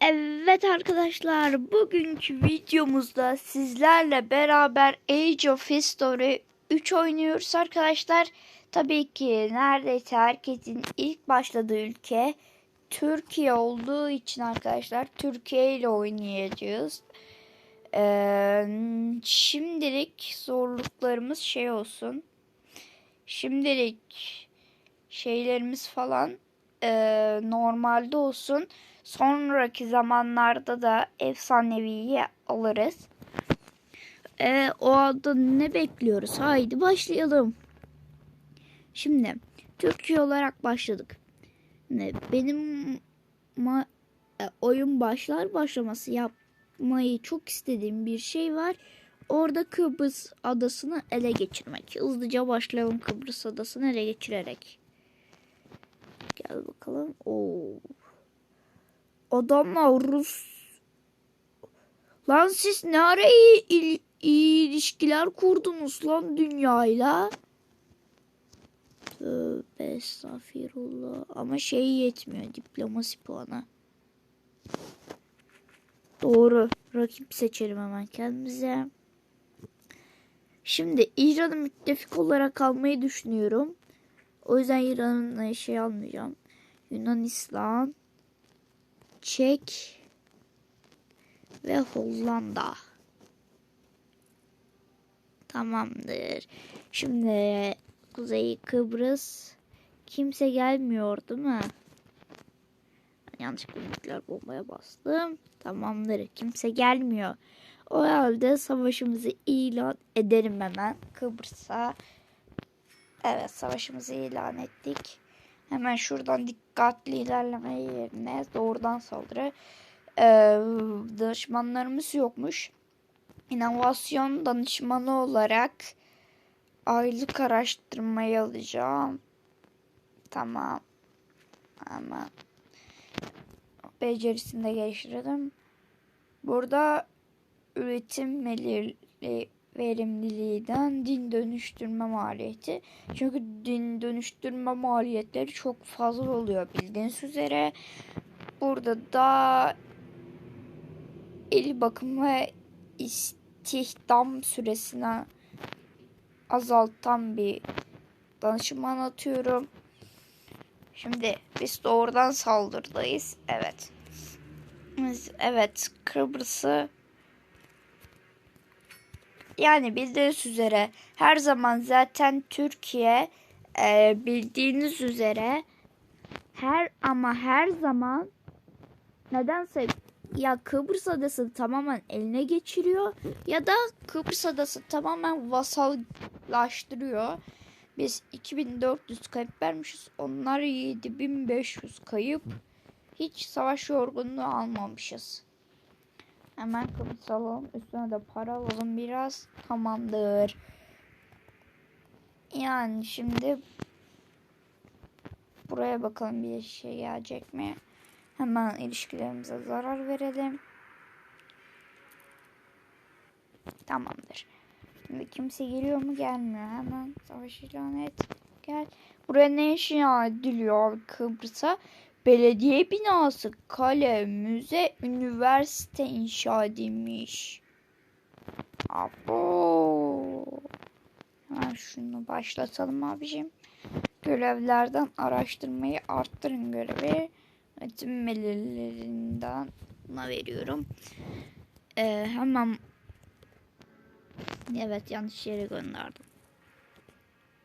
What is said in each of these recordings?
Evet arkadaşlar bugünkü videomuzda sizlerle beraber Age of History 3 oynuyoruz arkadaşlar. Tabii ki neredeyse herkesin ilk başladığı ülke Türkiye olduğu için arkadaşlar Türkiye ile oynayacağız. Ee, şimdilik zorluklarımız şey olsun. Şimdilik şeylerimiz falan e, normalde olsun. Sonraki zamanlarda da efsaneviyi alırız. E, o anda ne bekliyoruz? Haydi başlayalım. Şimdi Türkiye olarak başladık. Benim ma- e, oyun başlar başlaması yapmayı çok istediğim bir şey var. Orada Kıbrıs adasını ele geçirmek. Hızlıca başlayalım Kıbrıs adasını ele geçirerek. Gel bakalım. Oo. Adamlar Rus. Lan siz ne ara iyi, il- iyi ilişkiler kurdunuz lan dünyayla? Tövbe estağfirullah. Ama şey yetmiyor diplomasi puanı. Doğru. Rakip seçelim hemen kendimize. Şimdi İran'ı müttefik olarak almayı düşünüyorum. O yüzden İran'ın şey almayacağım. Yunanistan, Çek ve Hollanda. Tamamdır. Şimdi Kuzey Kıbrıs kimse gelmiyor değil mi? Yanlışlıkla nükleer bombaya bastım. Tamamdır. Kimse gelmiyor. O halde savaşımızı ilan ederim hemen Kıbrıs'a. Evet savaşımızı ilan ettik. Hemen şuradan dikkatli ilerleme yerine doğrudan saldırı. Ee, danışmanlarımız yokmuş. İnovasyon danışmanı olarak aylık araştırmayı alacağım. Tamam. Ama becerisini de geliştirelim. Burada üretim verimli- verimliliğinden din dönüştürme maliyeti. Çünkü din dönüştürme maliyetleri çok fazla oluyor bildiğiniz üzere. Burada da el bakım ve istihdam süresini azaltan bir danışman atıyorum. Şimdi biz doğrudan saldırdayız. Evet. Evet Kıbrıs'ı yani bildiğiniz üzere her zaman zaten Türkiye e, bildiğiniz üzere her ama her zaman nedense ya Kıbrıs adası tamamen eline geçiriyor ya da Kıbrıs adası tamamen vasallaştırıyor. Biz 2400 kayıp vermişiz. Onlar 7500 kayıp. Hiç savaş yorgunluğu almamışız. Hemen alalım. Üstüne de para alalım biraz. Tamamdır. Yani şimdi buraya bakalım bir şey gelecek mi? Hemen ilişkilerimize zarar verelim. Tamamdır. Şimdi kimse geliyor mu gelmiyor. Hemen savaş ilan et. Gel. Buraya ne inşa ediliyor abi Kıbrıs'a? Belediye binası, kale, müze, üniversite inşa edilmiş. Abo. Hemen şunu başlatalım abicim. Görevlerden araştırmayı arttırın görevi. Tüm belirlerinden buna veriyorum. Ee, hemen Evet yanlış yere gönderdim.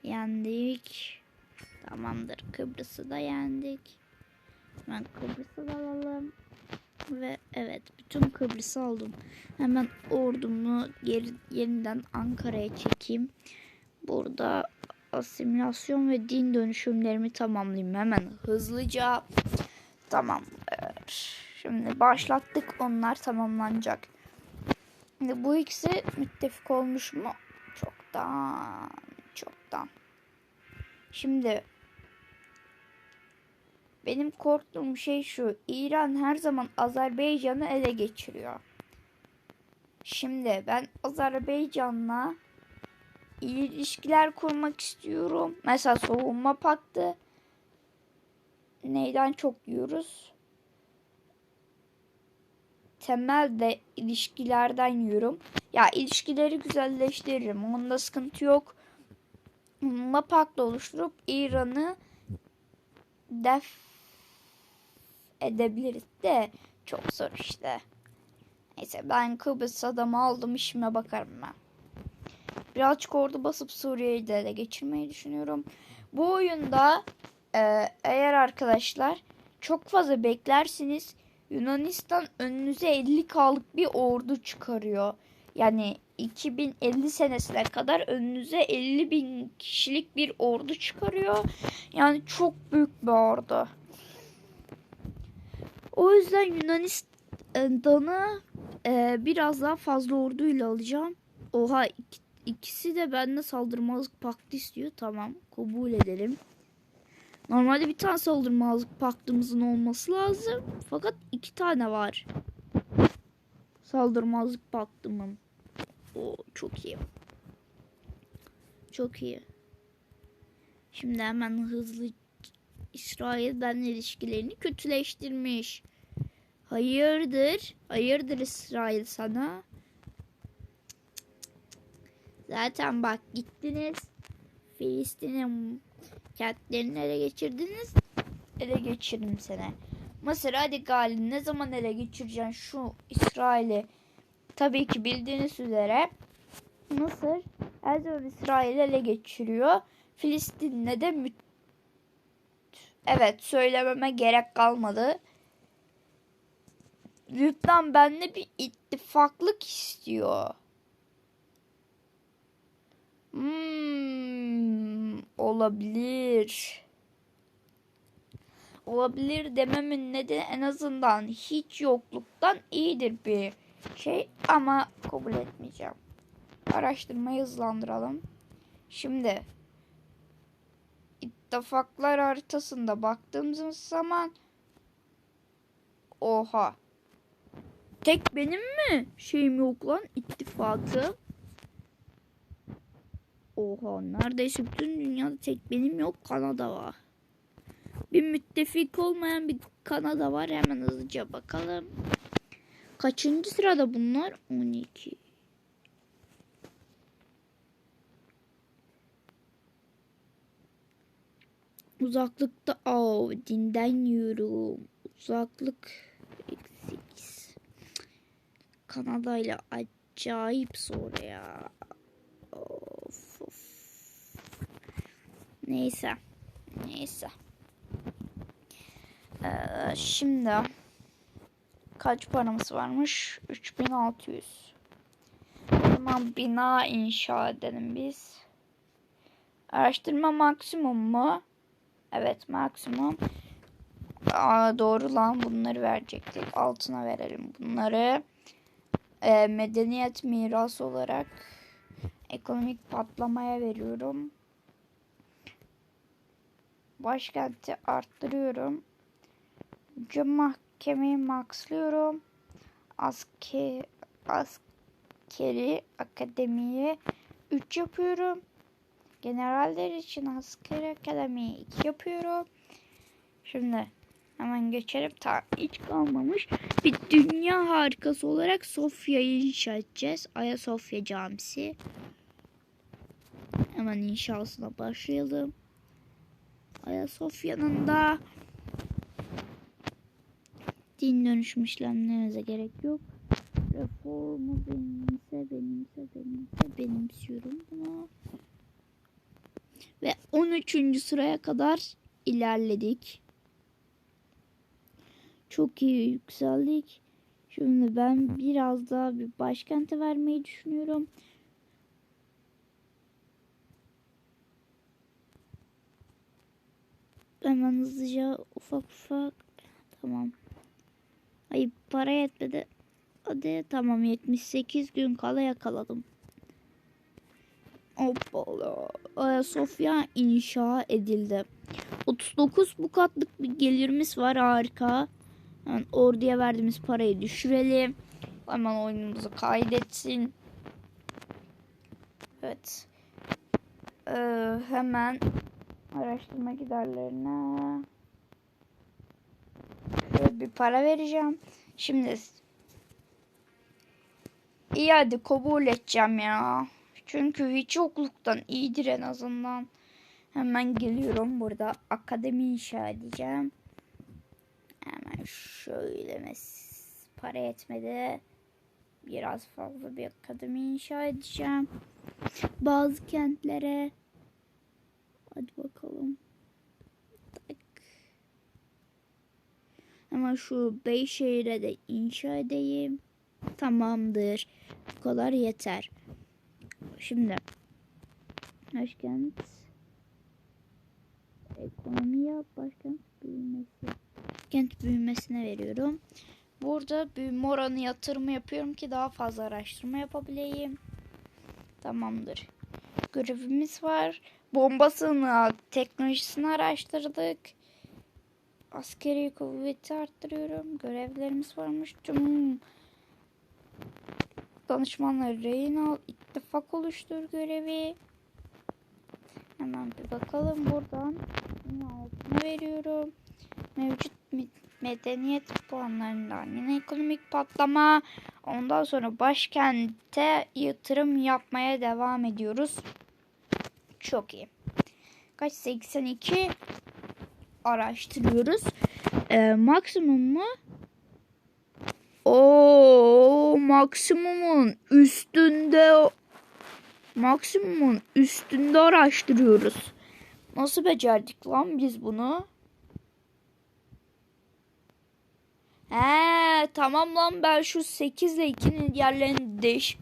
Yendik. Tamamdır. Kıbrıs'ı da yendik. Hemen Kıbrıs'ı alalım. Ve evet bütün Kıbrıs'ı aldım. Hemen ordumu geri, yeniden Ankara'ya çekeyim. Burada asimilasyon ve din dönüşümlerimi tamamlayayım. Hemen hızlıca. Tamamdır. Şimdi başlattık. Onlar tamamlanacak. Şimdi bu ikisi müttefik olmuş mu? Çoktan. Çoktan. Şimdi benim korktuğum şey şu. İran her zaman Azerbaycan'ı ele geçiriyor. Şimdi ben Azerbaycan'la ilişkiler kurmak istiyorum. Mesela savunma paktı. Neyden çok yiyoruz? temel de ilişkilerden yürüm. Ya ilişkileri güzelleştiririm. Onda sıkıntı yok. Mapakla oluşturup İran'ı def edebiliriz de çok zor işte. Neyse ben Kıbrıs adamı aldım işime bakarım ben. Birazcık ordu basıp Suriye'yi de ele geçirmeyi düşünüyorum. Bu oyunda e, eğer arkadaşlar çok fazla beklersiniz Yunanistan önünüze 50K'lık bir ordu çıkarıyor. Yani 2050 senesine kadar önünüze 50 bin kişilik bir ordu çıkarıyor. Yani çok büyük bir ordu. O yüzden Yunanistan'ı e, biraz daha fazla orduyla alacağım. Oha ik- ikisi de bende saldırmazlık paktı istiyor. Tamam kabul edelim. Normalde bir tane saldırmazlık paktımızın olması lazım. Fakat iki tane var. Saldırmazlık paktımın. O çok iyi. Çok iyi. Şimdi hemen hızlı İsrail benimle ilişkilerini kötüleştirmiş. Hayırdır? Hayırdır İsrail sana? Zaten bak gittiniz. Filistin'in kentlerini ele geçirdiniz. Ele geçiririm seni. Mısır hadi Gali ne zaman ele geçireceksin şu İsrail'i? Tabii ki bildiğiniz üzere Mısır her zaman İsrail'i ele geçiriyor. Filistin'le de mü- Evet söylememe gerek kalmadı. Lübnan benimle bir ittifaklık istiyor. Hmm, olabilir. Olabilir dememin nedeni en azından hiç yokluktan iyidir bir şey ama kabul etmeyeceğim. Araştırmayı hızlandıralım. Şimdi ittifaklar haritasında baktığımız zaman oha. Tek benim mi? Şeyim yok lan ittifakım. Oha neredeyse bütün dünyada tek benim yok Kanada var. Bir müttefik olmayan bir Kanada var hemen hızlıca bakalım. Kaçıncı sırada bunlar? 12 Uzaklıkta o dinden yiyorum. Uzaklık eksik. Kanada ile acayip zor ya. Of, of. Neyse. Neyse. Ee, şimdi kaç paramız varmış? 3600. O zaman bina inşa edelim biz. Araştırma maksimum mu? Evet maksimum. Aa, doğru lan bunları verecektik. Altına verelim bunları. Ee, medeniyet mirası olarak ekonomik patlamaya veriyorum. Başkenti arttırıyorum. Hücum mahkemeyi maxlıyorum. Asker, askeri akademiye 3 yapıyorum. Generaller için askeri akademiyi 2 yapıyorum. Şimdi hemen geçelim. Ta hiç kalmamış. Bir dünya harikası olarak Sofya'yı inşa edeceğiz. Ayasofya Camisi. Hemen inşasına başlayalım. Ayasofya'nın da din dönüşüm işlemlerinize gerek yok. Reformu benimse benimse benimse benimsiyorum bunu. Ve 13. sıraya kadar ilerledik. Çok iyi yükseldik. Şimdi ben biraz daha bir başkente vermeyi düşünüyorum. Hemen hızlıca ufak ufak. Tamam. Ay para yetmedi. Hadi tamam 78 gün kala yakaladım. Hoppala. Ayasofya inşa edildi. 39 bu katlık bir gelirimiz var harika. Yani orduya verdiğimiz parayı düşürelim. Hemen oyunumuzu kaydetsin. Evet. Ee, hemen araştırma giderlerine şöyle bir para vereceğim. Şimdi İyi hadi kabul edeceğim ya. Çünkü hiç yokluktan iyidir en azından. Hemen geliyorum burada. Akademi inşa edeceğim. Hemen şöyle mes- para etmedi. Biraz fazla bir akademi inşa edeceğim. Bazı kentlere. Hadi bakalım. Tak. Hemen şu Beyşehir'e de inşa edeyim. Tamamdır. Bu kadar yeter. Şimdi başkent ekonomiye başkent büyümesi. Kent büyümesine veriyorum. Burada büyüme oranı yatırımı yapıyorum ki daha fazla araştırma yapabileyim. Tamamdır. Görevimiz var. Bombasını, teknolojisini araştırdık. Askeri kuvveti arttırıyorum. Görevlerimiz varmış. Tüm danışmanları rehin ittifak oluştur görevi. Hemen bir bakalım buradan. Altına veriyorum. Mevcut me- medeniyet puanlarından yine ekonomik patlama. Ondan sonra başkente yatırım yapmaya devam ediyoruz. Çok iyi. Kaç? 82 araştırıyoruz. Ee, maksimum mu? O maksimumun üstünde maksimumun üstünde araştırıyoruz. Nasıl becerdik lan biz bunu? He tamam lan ben şu 8 ile 2'nin yerlerini değiş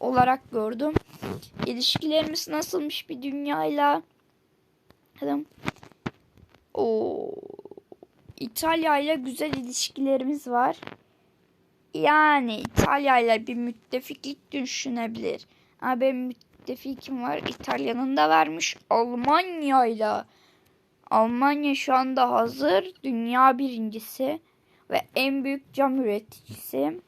olarak gördüm. İlişkilerimiz nasılmış bir dünyayla? Adam. O İtalya ile güzel ilişkilerimiz var. Yani İtalya ile bir müttefiklik düşünebilir. Ama benim müttefikim var. İtalya'nın da vermiş Almanya ile. Almanya şu anda hazır. Dünya birincisi. Ve en büyük cam üreticisi.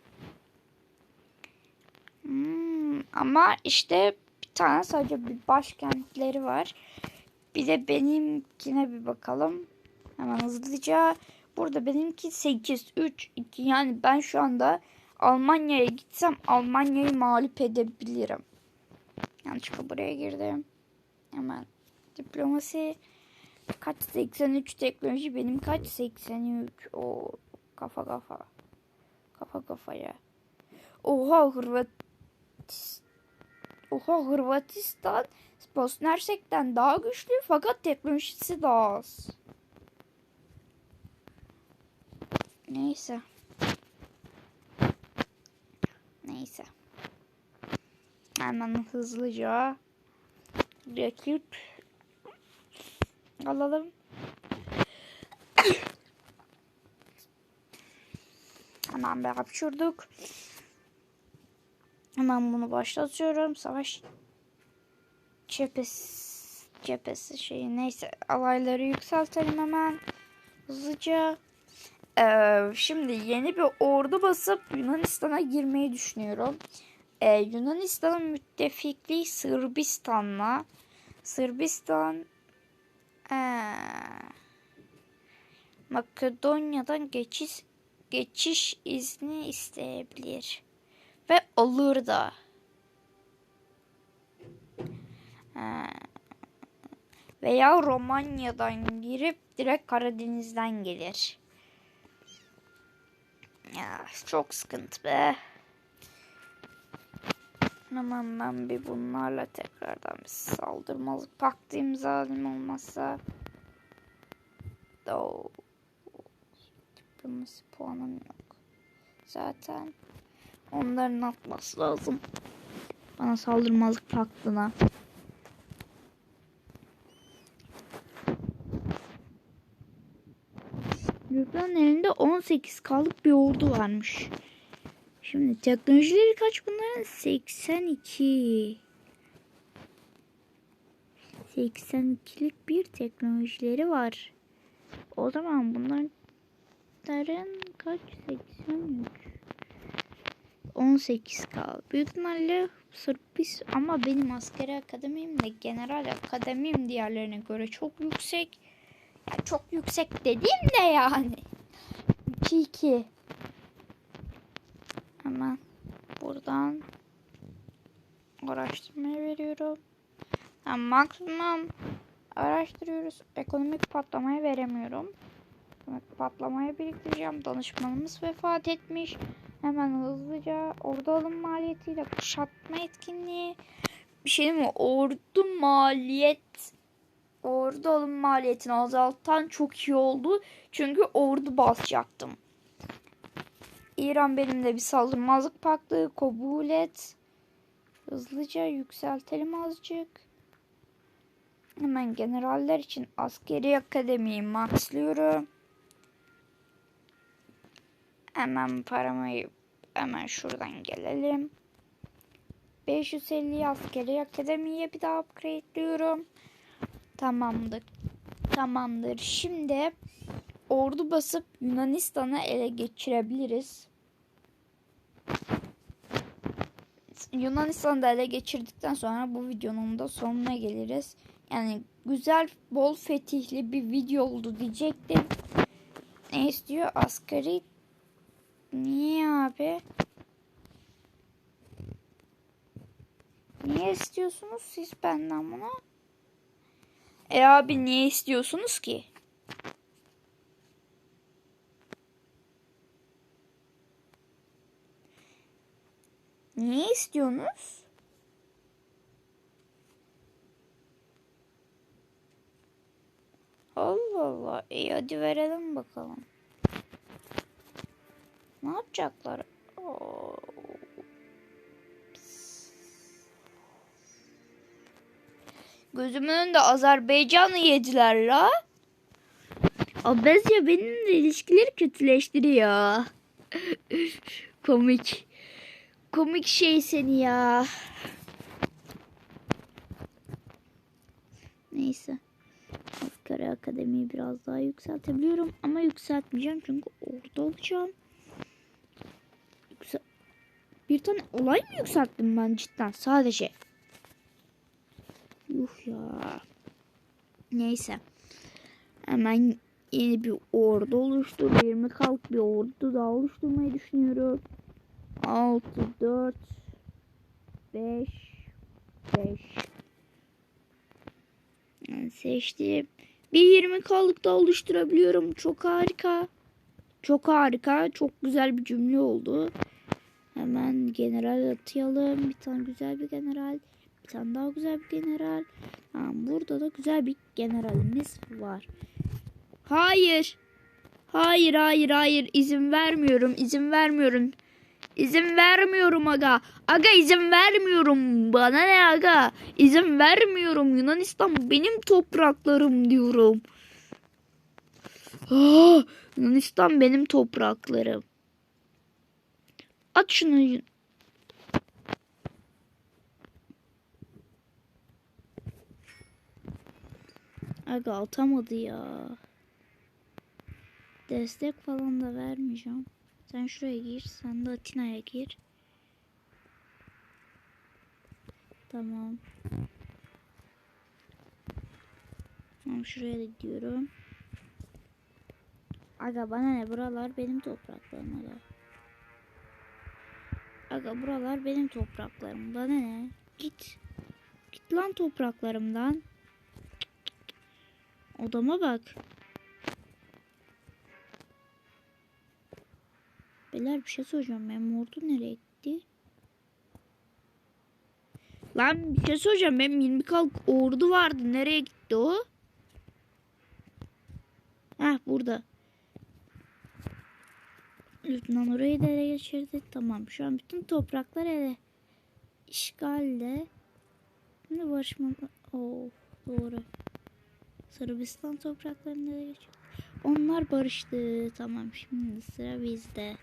Hmm, ama işte bir tane sadece bir başkentleri var. Bir de benimkine bir bakalım. Hemen hızlıca. Burada benimki 8, 3, 2. Yani ben şu anda Almanya'ya gitsem Almanya'yı mağlup edebilirim. Yanlışlıkla buraya girdim. Hemen diplomasi kaç 83 teknoloji benim kaç 83 o kafa kafa kafa kafaya oha Hırvat oha Hırvatistan Bosna Hersek'ten daha güçlü fakat teknolojisi daha az. Neyse. Neyse. Hemen hızlıca rakip alalım. Hemen bir hapşurduk. Hemen bunu başlatıyorum. Savaş cephesi, cephesi şeyi neyse alayları yükseltelim hemen hızlıca. Ee, şimdi yeni bir ordu basıp Yunanistan'a girmeyi düşünüyorum. Ee, Yunanistan'ın müttefikliği Sırbistan'la. Sırbistan ee, Makedonya'dan geçiş geçiş izni isteyebilir ve alır da. Ee, veya Romanya'dan girip direkt Karadeniz'den gelir. Ya çok sıkıntı be. Hemen ben bir bunlarla tekrardan bir saldırmalık paktı imzalayayım olmazsa. Do. Diplomasi puanım yok. Zaten onların atması lazım. Bana saldırmazlık paktına. Büyüklerin elinde 18 kalıp bir ordu varmış. Şimdi teknolojileri kaç bunların? 82. 82'lik bir teknolojileri var. O zaman bunların kaç? 83. 18 kaldı. Büyük ihtimalle Sırbis ama benim askeri akademimle general akademim diğerlerine göre çok yüksek. Çok yüksek dediğim de yani. 2-2. Hemen buradan araştırmaya veriyorum. Yani maksimum araştırıyoruz. Ekonomik patlamaya veremiyorum. Patlamaya biriktireceğim. Danışmanımız vefat etmiş. Hemen hızlıca ordu alım maliyetiyle kuşatma etkinliği. Bir şey mi? Ordu maliyet ordu alım maliyetini azaltan çok iyi oldu. Çünkü ordu basacaktım. İran benimle bir saldırmazlık paktı kabul et. Hızlıca yükseltelim azıcık. Hemen generaller için askeri akademiyi maxlıyorum. Hemen paramı hemen şuradan gelelim. 550 askeri akademiye bir daha upgrade'liyorum. Tamamdır. Tamamdır. Şimdi ordu basıp Yunanistan'ı ele geçirebiliriz. Yunanistan'ı da ele geçirdikten sonra bu videonun da sonuna geliriz. Yani güzel, bol fetihli bir video oldu diyecektim. Ne istiyor? Asgari Niye abi? Niye istiyorsunuz siz benden bunu? E abi niye istiyorsunuz ki? Niye istiyorsunuz? Allah Allah. İyi hadi verelim bakalım. Ne yapacaklar? Oo. Gözümün önünde Azerbaycan'ı yediler la. Abezya benimle ilişkileri kötüleştiriyor. Komik. Komik şey seni ya. Neyse. Askeri akademiyi biraz daha yükseltebiliyorum. Ama yükseltmeyeceğim çünkü orada olacağım. Yüksel bir tane olay mı yükselttim ben cidden sadece? Yuh ya. Neyse. Hemen yeni bir ordu oluştur. 20 kalk bir ordu daha oluşturmayı düşünüyorum. 6, 4, 5, 5. Yani seçtim. Bir 20 kalık da oluşturabiliyorum. Çok harika. Çok harika. Çok güzel bir cümle oldu. Hemen general atayalım. Bir tane güzel bir general. Bir tane daha güzel bir general. Ha, burada da güzel bir generalimiz var. Hayır. Hayır hayır hayır. izin vermiyorum. izin vermiyorum. İzin vermiyorum aga. Aga izin vermiyorum. Bana ne aga? İzin vermiyorum. Yunanistan benim topraklarım diyorum. Ah, Yunanistan benim topraklarım. At şunu. Aga atamadı ya. Destek falan da vermeyeceğim. Sen şuraya gir. Sen de Atina'ya gir. Tamam. Tamam şuraya da gidiyorum. Aga bana ne buralar benim topraklarım aga. Aga buralar benim topraklarım. Bana ne? Git. Git lan topraklarımdan. Odama bak. Beyler bir şey soracağım. Benim ordu nereye gitti? Lan bir şey soracağım. Benim 20 kalk ordu vardı. Nereye gitti o? Heh burada. Lütfen orayı da ele geçirdi. Tamam şu an bütün topraklar ele. İşgalle. Şimdi barışma. Oh doğru. Sırbistan topraklarını ele geçirdi. Onlar barıştı. Tamam şimdi sıra bizde.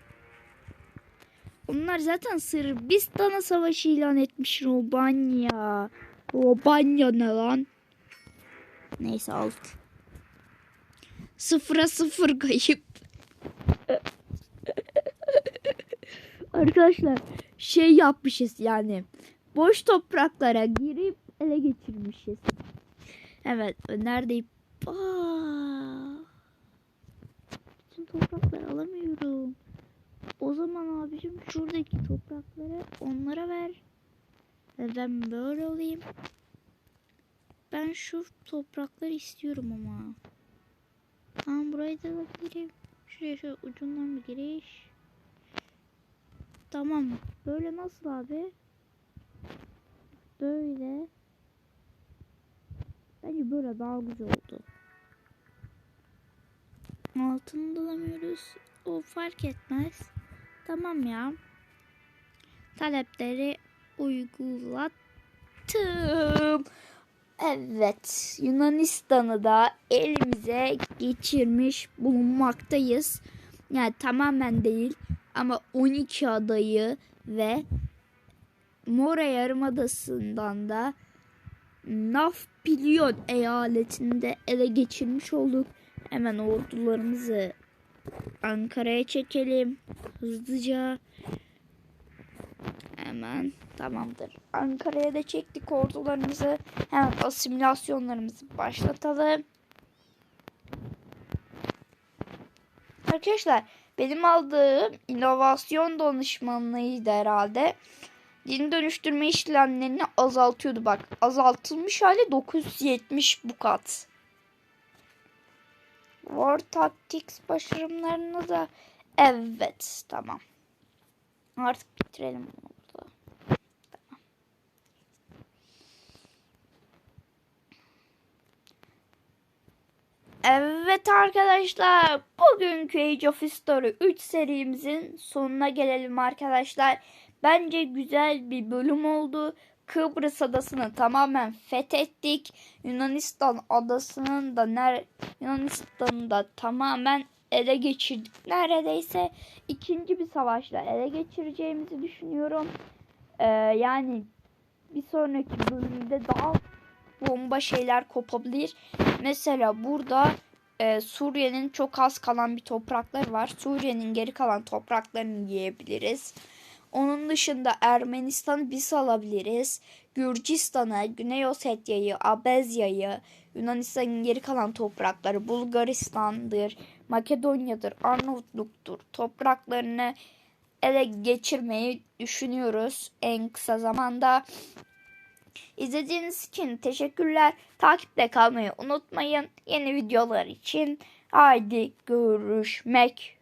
Onlar zaten Sırbistan'a savaş ilan etmiş Robanya. Robanya ne lan? Neyse alt. Sıfıra sıfır kayıp. Arkadaşlar şey yapmışız yani. Boş topraklara girip ele geçirmişiz. Evet neredeyim? Aa, bütün toprakları alamıyorum. O zaman abicim şuradaki toprakları onlara ver. Ve ben böyle olayım. ben şu toprakları istiyorum ama. Tamam burayı da gireyim. Şuraya şöyle ucundan bir giriş. Tamam. Böyle nasıl abi? Böyle. Bence böyle daha güzel oldu. Altını dalamıyoruz. O fark etmez. Tamam ya. Talepleri uygulattım. Evet, Yunanistan'ı da elimize geçirmiş bulunmaktayız. Yani tamamen değil ama 12 adayı ve Mora Yarımadası'ndan da Nafpilyon eyaletinde ele geçirmiş olduk. Hemen ordularımızı Ankara'ya çekelim. Hızlıca. Hemen tamamdır. Ankara'ya da çektik ordularımızı. Hemen asimilasyonlarımızı başlatalım. Arkadaşlar benim aldığım inovasyon danışmanlığıydı herhalde. Din dönüştürme işlemlerini azaltıyordu bak. Azaltılmış hali 970 bu kat. War Tactics başarımlarını da evet tamam. Artık bitirelim bunu. Evet arkadaşlar bugünkü Age of History 3 serimizin sonuna gelelim arkadaşlar. Bence güzel bir bölüm oldu. Kıbrıs adasını tamamen fethettik. Yunanistan adasının da ner Yunanistan'ı da tamamen ele geçirdik. Neredeyse ikinci bir savaşla ele geçireceğimizi düşünüyorum. Ee, yani bir sonraki bölümde daha bomba şeyler kopabilir. Mesela burada e, Suriye'nin çok az kalan bir toprakları var. Suriye'nin geri kalan topraklarını yiyebiliriz. Onun dışında Ermenistan'ı biz alabiliriz. Gürcistan'ı, Güney Osetya'yı, Abezya'yı, Yunanistan'ın geri kalan toprakları, Bulgaristan'dır, Makedonya'dır, Arnavutluk'tur topraklarını ele geçirmeyi düşünüyoruz en kısa zamanda. İzlediğiniz için teşekkürler. Takipte kalmayı unutmayın. Yeni videolar için haydi görüşmek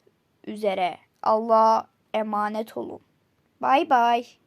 üzere. Allah'a emanet olun. Bay bay.